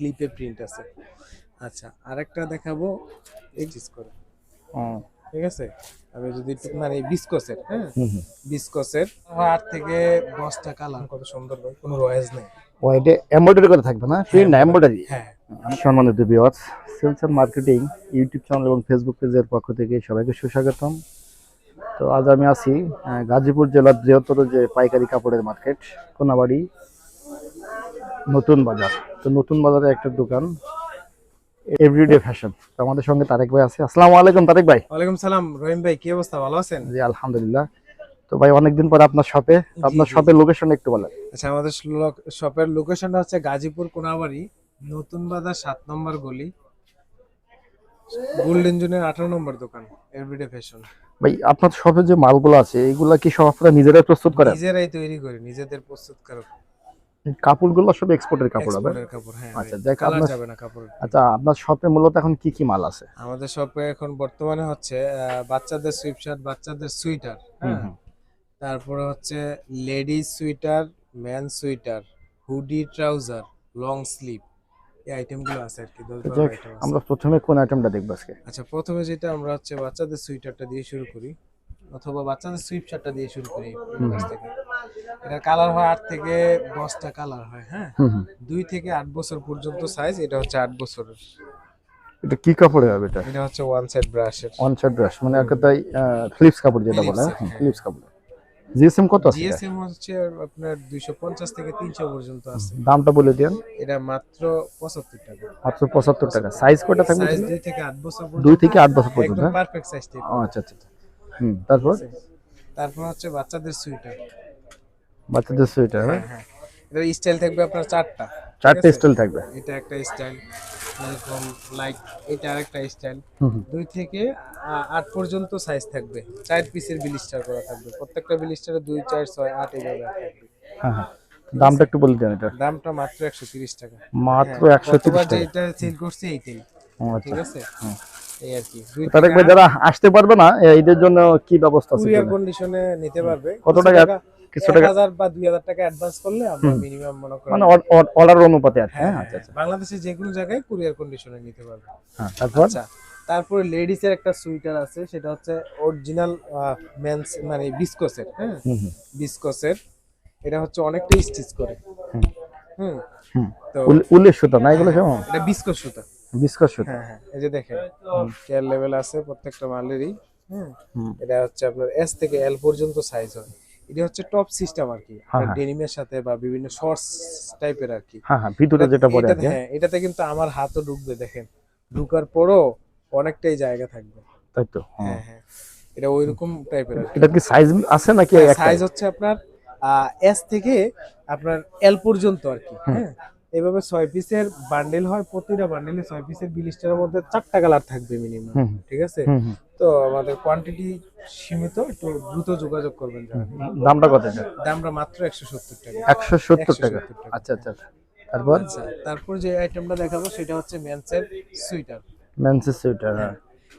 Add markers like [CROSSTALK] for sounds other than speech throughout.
স্লিপে প্রিন্ট আছে। আচ্ছা আরেকটা দেখাবো। এক্সিস করে ও ঠিক আছে? আমি যদি মানে বিস্কসের হ্যাঁ? বিস্কসের আট থেকে দশটা কালার কত সুন্দর ভাই কোনো রয়েজ নেই। ও এটা এমব্রয়ডারি করে থাকবে না? প্রিন্ট না এমব্রয়ডারি হ্যাঁ। সম্মানিত viewers sales and marketing YouTube channel এবং ফেসবুক পেজের পক্ষ থেকে সবাইকে সুস্বাগতম। তো আজ আমি আছি গাজীপুর জেলার বৃহত্তর যে পাইকারি কাপড়ের মার্কেট কোনাবাড়ি। নতুন বাজার। তো নতুন বাজারে একটা দোকান এভরিডে ফ্যাশন তো আমাদের সঙ্গে তারেক ভাই আছে। আসসালামু আলাইকুম তারেক ভাই। ওয়ালাইকুম সালাম রহিম ভাই কি অবস্থা? ভালো আছেন? জি আলহামদুলিল্লাহ। তো ভাই অনেকদিন পরে আপনার শপে আপনার শপের লোকেশন একটু বলেন। আচ্ছা আমাদের শপের লোকেশনটা হচ্ছে গাজীপুর কোনাবাড়ি নতুন বাজার সাত নম্বর গলি গোল্ডেন জোনের আঠারো নম্বর দোকান এভরিডে ফ্যাশন ভাই আপনার শপে যে মালগুলো আছে এগুলা কি সব আপনারা নিজেরাই প্রস্তুত করেন? নিজেরাই তৈরি করি নিজেদের প্রস্তুত এই কাপড়গুলো সব এক্সপোর্টের কাপড় হবে? এক্সপোর্টের কাপড় হ্যাঁ আচ্ছা, আচ্ছা আপনার- যাবে না কাপড়। আচ্ছা আপনার শপে মূলত এখন কি কি মাল আছে? আমাদের শপে এখন বর্তমানে হচ্ছে বাচ্চাদের সুইপ শার্ট বাচ্চাদের সুইটার হ্যাঁ? তারপরে হচ্ছে ladies sweater man sweater hoodie trouser long sleeve এই আইটেমগুলো আছে আর কি। আমরা প্রথমে কোন আইটেমটা দেখব আজকে? আচ্ছা প্রথমে যেটা আমরা হচ্ছে বাচ্চাদের সুইটারটা দিয়ে শুরু করি অথবা বাচ্চাদের সুইপ শার্টটা দিয়ে শুরু করি। থেকে এটা কালার হয় আট থেকে দশটা কালার হয় হ্যাঁ? দুই থেকে আট বছর পর্যন্ত সাইজ এটা হচ্ছে আট বছরের। এটা কি কাপড়ে হবে এটা? এটা হচ্ছে ওয়ান সাইড ব্রাশের ওয়ান সাইড ড্রেস মানে একটাই ফ্লিপস কাপড় যেটা বলে Philips, হ্যাঁ। ফ্লিপস কাপড়। জিএসএম কত আছে জিএসএম হচ্ছে আপনার দুইশো পঞ্চাশ থেকে তিনশো পর্যন্ত আছে। দামটা বলে দেন। এটা মাত্র পঁচাত্তর টাকা। মাত্র পঁচাত্তর টাকা। সাইজ কয়টা থাকবে সাইজ এটাতে? দুই থেকে আট বছর পর্যন্ত। দুই থেকে আট বছর পর্যন্ত একদম হ্যাঁ? পারফেক্ট সাইজ আচ্ছা আচ্ছা আচ্ছা। হুম তারপর? তারপর হচ্ছে বাচ্চাদের সুইটার বাচ্চাদের সোয়েটার হ্যাঁ হ্যাঁ? এটার স্টাইল থাকবে আপনার চারটা চারটে স্টাইল থাকবে। এটা একটা স্টাইল এরকম লাইক এটা আরেকটা স্টাইল। দুই থেকে আট পর্যন্ত সাইজ থাকবে। চার পিসের বিলিস্টার করা থাকবে। প্রত্যেকটা বিলিস্টারে দুই চার ছয় আট এইভাবে থাকবে। হ্যাঁ হ্যাঁ। দামটা একটু বলে দেন এটা। দামটা মাত্র একশো তিরিশ টাকা। মাত্র হ্যাঁ, একশো গতবার তিরিশ টাকা। যেটা সেল করছি এইটাই। ও, ঠিক আচ্ছা আছে। এই আর কি। তারেক ভাই যারা আসতে পারবে না এদের জন্য কি ব্যবস্থা আছে কুরিয়ার? কন্ডিশনে নিতে পারবে। কত টাকা? কিছু টাকা? বা অ্যাডভান্স করলে আমরা মিনিমাম মনে মানে অর্ডার অনুপাতে আর হ্যাঁ, হ্যাঁ আচ্ছা হ্যাঁ, আচ্ছা। বাংলাদেশের যে কোনো জায়গায় কুরিয়ার কন্ডিশনে নিতে পারবে। হ্যাঁ তারপর? আচ্ছা তারপরে লেডিস এর একটা সুইটার আছে সেটা হচ্ছে অরিজিনাল মেন্স মানে বিস্কসের হ্যাঁ? বিস্কসের এটা হচ্ছে অনেকটা স্টিচ করে। হুম। হুম। তো উল- উল্লেখ সুতা না এগুলো সব এটা বিস্কস সুতা। বিস্কাস সুতা? হ্যাঁ হ্যাঁ। এই যে দেখেন কেয়ার লেভেল আছে প্রত্যেকটা মালেরই হুম? হুম। এটা হচ্ছে আপনার এস থেকে এল পর্যন্ত সাইজ হয়। এটা হচ্ছে টপ সিস্টেম আর কি। হ্যাঁ, হ্যাঁ। ডেনিমের সাথে বা বিভিন্ন শর্টস টাইপের আর কি। হ্যাঁ হ্যাঁ ভিতরে যেটা পরে হ্যাঁ। এটাতে কিন্তু আমার হাতও ঢুকবে দেখেন। ঢুকার পরও অনেকটাই জায়গা থাকবে। তাই তো হ্যাঁ। হ্যাঁ হ্যাঁ। এটা ওইরকম টাইপের এটা কি সাইজ আছে নাকি সাইজ হচ্ছে আপনার এস থেকে আপনার এল পর্যন্ত আর কি হ্যাঁ। এইভাবে ছয় পিসের বান্ডেল হয় প্রতিটা বান্ডেলে ছয় পিসের বিলিস্টারের মধ্যে চারটা কালার থাকবে মিনিমাম ঠিক আছে। তো আমাদের কোয়ান্টিটি সীমিত একটু দ্রুত যোগাযোগ করবেন দামটা কত দামটা মাত্র একশো সত্তর টাকা। একশো সত্তর টাকা। আচ্ছা আচ্ছা আচ্ছা। তারপর? আচ্ছা তারপর যে আইটেমটা দেখাবো সেটা হচ্ছে মেন্সের সুইটার ম্যানসেস সুইটার হ্যাঁ।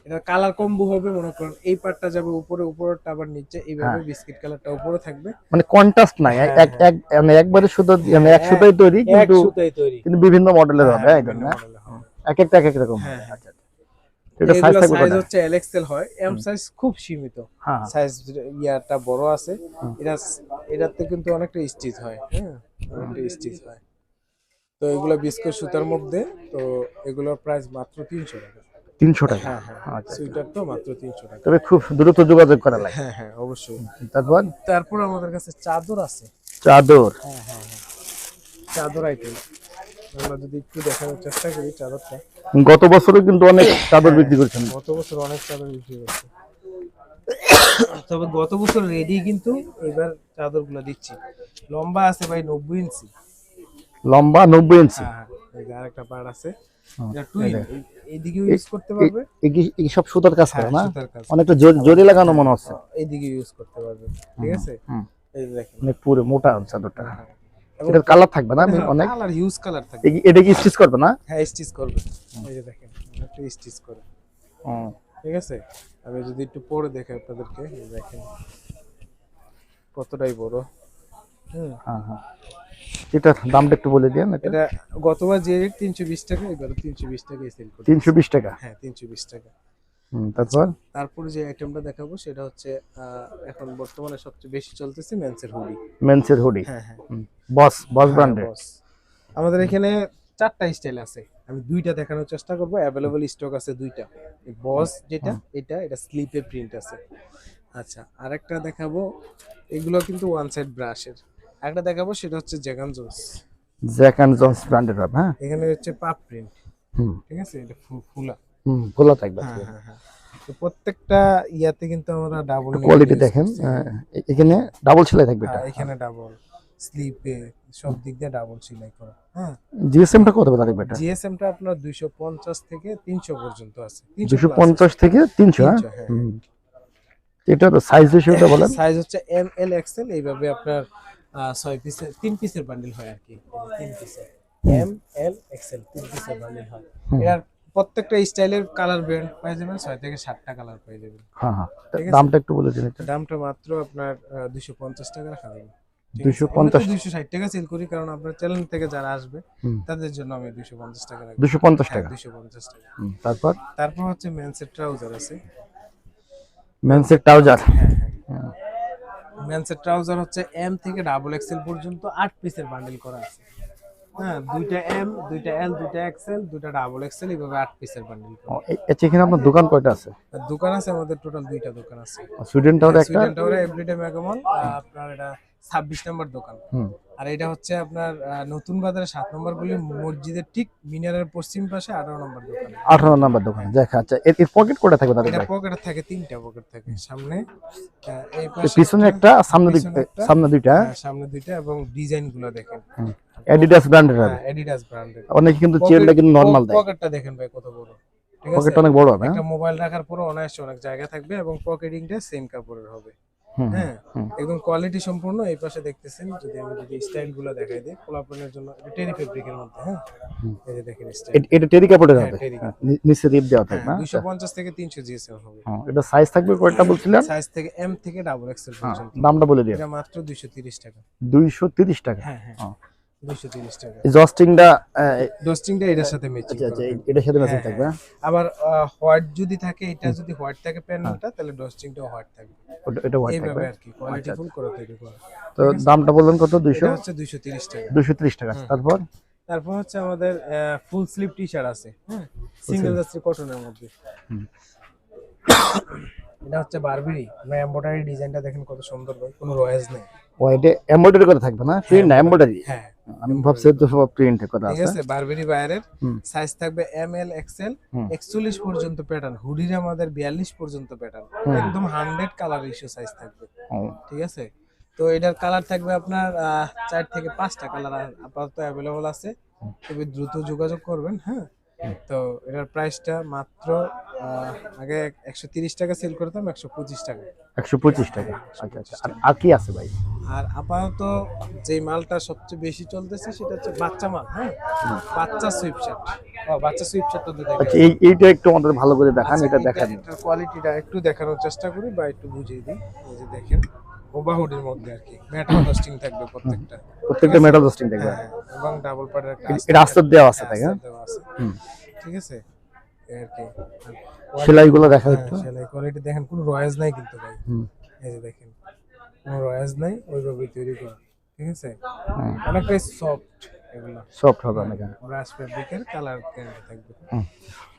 এটা কালার কম্বো হবে মনে করেন এই পার্টটা যাবে উপরে উপরেরটা আবার নিচে এইভাবে বিস্কিট কালারটা উপরে থাকবে মানে কন্ট্রাস্ট নাই এক এক এক মানে একবারে শুধু মানে এক সুতাই তৈরি কিন্তু এক সুতায় তৈরি কিন্তু বিভিন্ন মডেলের হবে হ্যাঁ, হ্যাঁ? এর হবে। এক একটা এক এক রকম হ্যাঁ, হ্যাঁ। আচ্ছা আচ্ছা। এটা সাইজ থাকবে সাইজ হচ্ছে এল এক্সেল হয় এম সাইজ খুব সীমিত হ্যাঁ হ্যাঁ। সাইজ ইয়াটা বড় আছে এটা এটাতে কিন্তু অনেকটা স্টিচ হয় হ্যাঁ অনেকটা স্টিচ হয় তো এগুলো বিস্কুট সুতার মধ্যে তো এগুলোর প্রাইস মাত্র তিনশো টাকা তিনশো টাকা। হ্যাঁ হ্যাঁ আচ্ছা সুইটার তো মাত্র তিনশো টাকা। তবে খুব দ্রুত যোগাযোগ করা লাগে। হ্যাঁ হ্যাঁ অবশ্যই। তারপর? তারপর আমাদের কাছে চাদর আছে। চাদর। হ্যাঁ হ্যাঁ হ্যাঁ। চাদর আইটেম আমরা যদি একটু দেখানোর চেষ্টা করি চাদরটা। গত বছরও কিন্তু অনেক চাদর বিক্রি করছেন। গত বছর অনেক চাদর বিক্রি করছে। [COUGHS] তবে গত বছর রেডি কিন্তু এবার চাদরগুলো দিচ্ছি। লম্বা আছে ভাই নব্বই ইঞ্চি। লম্বা নব্বই ইঞ্চি। হ্যাঁ এই যে আরেকটা পার আছে। ইউজ করতে পারবে। এই সব সুতার কাজ করে হ্যাঁ, না? অনেকটা জোর- লাগানো মনে হচ্ছে। এইদিকে ইউজ করতে পারবে। ঠিক আছে? এই দেখেন। অনেক পুরো মোটা চাদরটা। হ্যাঁ। এটার কালার থাকবে না অনেক? কালার হিউজ কালার থাকে এটা কি স্টিচ করবে না? হ্যাঁ স্টিচ করবে। এই যে দেখেন একটা স্টিচ করে। ঠিক আছে? আমি যদি একটু পরে আপনাদেরকে দেখেন। কতটাই বড়। হ্যাঁ হ্যাঁ। এটার দামটা একটু বলে দিন এটা। গতবার যে রেট তিনশো বিশ টাকা এবারে তিনশো বিশ টাকায় সেল করি তিনশো বিশ টাকা? হ্যাঁ তিনশো বিশ টাকা। হুম, তারপর? তারপরে যে আইটেমটা দেখাবো সেটা হচ্ছে এখন বর্তমানে সবচেয়ে বেশি চলতেছে মেন্সের হুডি মেন্সের হুডি হ্যাঁ হ্যাঁ। বস বস ব্র্যান্ডের আমাদের এখানে চারটা স্টাইল আছে। আমি দুইটা দেখানোর চেষ্টা করব। অ্যাভেলেবল স্টক আছে দুইটা। বস যেটা এটা এটা স্লিপে প্রিন্ট আছে। আচ্ছা আরেকটা দেখাবো। এগুলো কিন্তু ওয়ান সাইড ব্রাশের একটা দেখাবো সেটা হচ্ছে জ্যাগান জোস জ্যাক অ্যান্ড জন্স ব্র্যান্ডের হবে হ্যাঁ? এখানে হচ্ছে পাপ প্রিন্ট হুম। ঠিক আছে? এটা ফুলা। হুম খোলা থাকবে হ্যাঁ হ্যাঁ হ্যাঁ। তো প্রত্যেকটা ইয়াতে কিন্তু আমরা ডাবল কোয়ালিটি দেখেন আহ, এখানে ডাবল সেলাই থাকবে এটা। এখানে ডাবল স্লিপে সব দিক দিয়ে ডাবল সেলাই করা। হ্যাঁ। জিএসএমটা কত থাকবে এটা? জিএসএম টা আপনার দুইশো পঞ্চাশ থেকে তিনশো পর্যন্ত আছে। দুশো পঞ্চাশ থেকে তিনশো হ্যাঁ? 300, হ্যাঁ। এটা তো সাইজ হিসেবে বলেন। সাইজ হচ্ছে এম এল এক্সেল এইভাবে আপনার ছয় পিসের তিন পিসের বান্ডিল হয় আর কি তিন পিসের এম এল এক্সেল তিন পিসের বান্ডিল হয়। এর প্রত্যেকটা স্টাইলের কালার ব্র্যান্ড পেয়ে যাবেন ছয় থেকে সাতটা কালার পেয়ে যাবেন হ্যাঁ হ্যাঁ। দামটা একটু বলে দিন দামটা মাত্র আপনার দুইশো পঞ্চাশ টাকা রাখা যাবে 250 দুইশো ষাট টাকা সেল করি কারণ আপনার চ্যানেল থেকে যারা আসবে তাদের জন্য আমি দুইশো পঞ্চাশ টাকা রাখব। দুশো পঞ্চাশ টাকা। দুইশো পঞ্চাশ টাকা। তারপর? তারপর হচ্ছে মেন্সের ট্রাউজার আছে। মেন্সের ট্রাউজার হ্যাঁ। মেন্সের ট্রাউজার হচ্ছে এম থেকে ডাবল এক্সেল পর্যন্ত আট পিসের বান্ডেল করা আছে। হ্যাঁ দুইটা এম দুইটা এল দুইটা এক্সেল দুইটা ডাবল এক্সেল এইভাবে আট পিসের বান্ডেল করা আচ্ছা এখানে আপনার দোকান কয়টা আছে? দোকান আছে আমাদের টোটাল দুইটা দোকান আছে। সুইডেন টাওয়ারে একটা? সুইডেন টাওয়ারে এভরিডে মেগামল আপনার এটা ছাব্বিশ নম্বর দোকান। হুম। আর এটা হচ্ছে আপনার নতুন বাজারে সাত নম্বর গলি মসজিদের ঠিক মিনারের পশ্চিম পাশে আঠারো নম্বর দোকান। আঠারো নাম্বার দোকান। দেখা আচ্ছা এর পকেট কোটা থাকবে তাদের এটা পকেট থাকে তিনটা পকেট থাকে সামনে। আহ, এই পাশে পিছনে একটা সামনে দুই পিছনে একটা, সামনে দুইটা হ্যাঁ, সামনে দুইটা এবং ডিজাইনগুলো দেখেন। অ্যাডিডাস ব্র্যান্ডের হবে। অ্যাডিডাস ব্র্যান্ডের অনেকে কিন্তু চেয়ারটা কিন্তু নরমাল দেয়। পকেটটা দেখেন ভাই কত বড়। পকেটটা অনেক বড় হবে হ্যাঁ? একটা মোবাইল রাখার পরে অনায়াসে অনেক জায়গা থাকবে এবং পকেটিংটা সেম কাপড়ের হবে। হ্যাঁ একদম কোয়ালিটি সম্পূর্ণ এই পাশে দেখতেছেন যদি আমি যদি স্টাইলগুলো দেখাই দিই কোলাপনের জন্য এটা টেরি ফেব্রিকের মধ্যে হ্যাঁ? এই যে দেখেন স্টাইল এটা টেরি কাপড়ের হ্যাঁ, হবে? হ্যাঁ, নিচে রিপ দেওয়া থাকবে হ্যাঁ? দুইশো পঞ্চাশ থেকে তিনশো জিএসএম হবে। এটা সাইজ থাকবে কয়টা বলছিলেন সাইজ থেকে এম থেকে ডাবল এক্সেল পর্যন্ত। দামটা বলে দিয়ে এটা মাত্র দুইশো তিরিশ টাকা। দুইশো তিরিশ টাকা? হ্যাঁ হ্যাঁ। হ্যাঁ। টাকা। জস্টিংটা এটার সাথে ম্যাচিং আচ্ছা আচ্ছা এটার সাথে ম্যাচিং হ্যাঁ, থাকবে হ্যাঁ? আবার হোয়াইট যদি থাকে এটা যদি হোয়াইট থাকে প্যানেলটা তাহলে ডোস্টিংটাও হোয়াইট থাকবে। এটা white থাকবে। আর কি কোয়ালিটি করে তৈরি করা। তো দামটা বললেন কত? হচ্ছে টাকা। তারপর? তারপর হচ্ছে আমাদের ফুল স্লিভ টি শার্ট আছে হ্যাঁ সিঙ্গেল কটনের মধ্যে। এটা হচ্ছে বারবেরি আমরা এমব্রয়ডারি ডিজাইনটা দেখেন কত সুন্দর ভাই কোনো রয়েজ নেই। ও এটা এমব্রয়ডারি করে থাকবে না? প্রিন্ট না এমব্রয়ডারি হ্যাঁ আমি ভাবছি তো প্রিন্ট করা ঠিক আছে। আছে বারবেরি বাইরের সাইজ থাকবে এম এল এক্সেল হুম। একচল্লিশ পর্যন্ত প্যাটার্ন হুডির আমাদের বিয়াল্লিশ পর্যন্ত প্যাটার্ন একদম হান্ড্রেড কালার ইস্যু সাইজ থাকবে। ঠিক আছে? তো এটার কালার থাকবে আপনার চার থেকে পাঁচটা কালার আপাতত অ্যাভেলেবল আছে। খুবই দ্রুত যোগাযোগ করবেন হ্যাঁ? তো এটার প্রাইসটা মাত্র আগে একশো তিরিশ টাকা সেল করতাম একশো পঁচিশ টাকা। একশো পঁচিশ টাকা। আচ্ছা আচ্ছা। আর- আর কি আছে ভাই? আর আপাতত যে মালটা সবচেয়ে বেশি চলতেছে সেটা হচ্ছে বাচ্চা মাল হ্যাঁ? বাচ্চা সুইপ শার্ট ও বাচ্চা সুইপশার্টটা তো দেখেন আচ্ছা এই এইটা একটু আমাদের ভালো করে দেখান আচ্ছা, এটা দেখান। এটার কোয়ালিটিটা একটু দেখানোর চেষ্টা করি বা একটু বুঝিয়ে দিই। এই যে দেখেন ওভাহুডের মধ্যে আর কি। মেটাল ডাস্টিং থাকবে প্রত্যেকটা। প্রত্যেকটা মেটাল জাস্টিং থাকবে। হ্যাঁ, এবং ডাবল পার্টের একটা আস্তর দেওয়া আছে তাই হ্যাঁ হুম। ঠিক আছে? আর কি। সেলাইগুলো দেখা হ্যাঁ, একটু? সেলাই কোয়ালিটি দেখেন কোনো রয়েজ নাই কিন্তু ভাই। এই যে দেখেন কোনো রয়েজ নাই ওইভাবে তৈরি করা। ঠিক আছে? অনেকটাই সফট এগুলো। সফট হবে অনেক হ্যাঁ। ব্রাশ ফেব্রিকের কালার থাকবে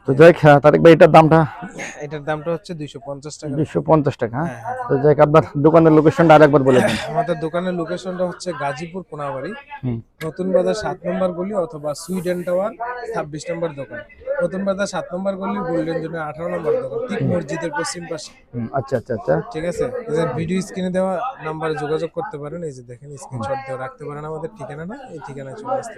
তো যাই হ্যাঁ, তারেক ভাই এটার দামটা? এটার দামটা হচ্ছে দুইশো পঞ্চাশ টাকা। দুইশো পঞ্চাশ টাকা। তো যাই আপনার দোকানের লোকেশনটা আরেকবার বলে দেন। আমাদের দোকানের লোকেশনটা হচ্ছে গাজীপুর কোনাবাড়ি। হুম। নতুন বাজার সাত নম্বর গলি অথবা সুইডেন টাওয়ার ছাব্বিশ নম্বর দোকান। নতুন বাজার সাত নম্বর গলি গোল্ডেন জোনে আঠারো নম্বর দোকান ঠিক মসজিদের পশ্চিম পাশে। আচ্ছা আচ্ছা আচ্ছা। ঠিক আছে? ভিডিও স্ক্রিনে দেওয়া নাম্বারে যোগাযোগ করতে পারেন এই যে দেখেন স্ক্রিনশট দেওয়া রাখতে পারেন আমাদের ঠিকানা না এই ঠিকানায় চলে আসতে